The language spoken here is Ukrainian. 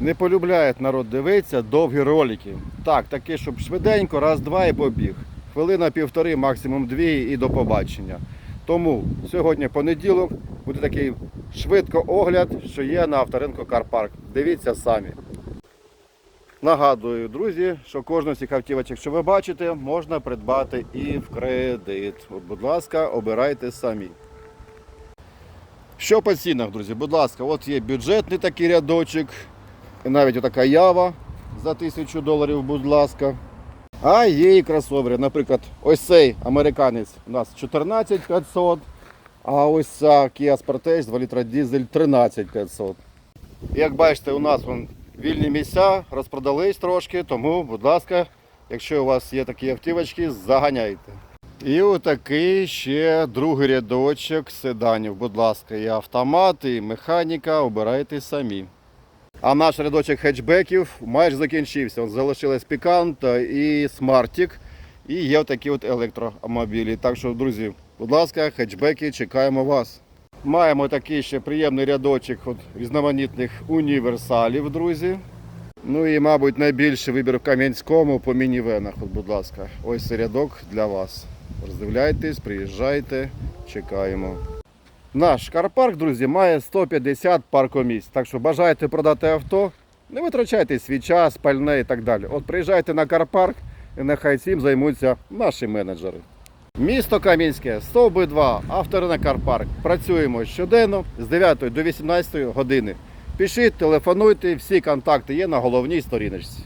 Не полюбляє народ дивитися довгі ролики. Так, такі, щоб швиденько, раз-два і побіг. Хвилина півтори, максимум дві і до побачення. Тому сьогодні понеділок буде такий швидко огляд, що є на авторинку Карпарк. Дивіться самі. Нагадую, друзі, що кожну з цих автівочок, що ви бачите, можна придбати і в кредит. Будь ласка, обирайте самі. Що по цінах, друзі? Будь ласка, от є бюджетний такий рядочок, і навіть отака ява за тисячу доларів, будь ласка. А є і кросовери. Наприклад, ось цей американець у нас 14 500, а ось ця Kia Sportage 2 літра дизель 13 500. Як бачите, у нас вон вільні місця, розпродались трошки, тому, будь ласка, якщо у вас є такі автівочки, заганяйте. І отакий ще другий рядочок седанів. Будь ласка, і автомат, і механіка, обирайте самі. А наш рядочок хетчбеків майже закінчився. От залишилась Піканта і Смартік. І є такі от електромобілі. Так що, друзі, будь ласка, хетчбеки, чекаємо вас. Маємо такий ще приємний рядочок от різноманітних універсалів, друзі. Ну і, мабуть, найбільший вибір в Кам'янському по мінівенах. От, будь ласка, ось рядок для вас. Роздивляйтесь, приїжджайте, чекаємо. Наш карпарк, друзі, має 150 паркомісць. Так що бажаєте продати авто, не витрачайте свій час, пальне і так далі. От приїжджайте на карпарк і нехай цим займуться наші менеджери. Місто Кам'янське, стовби 2, авторинок Карпарк. Працюємо щоденно з 9 до 18 години. Пишіть, телефонуйте, всі контакти є на головній сторіночці.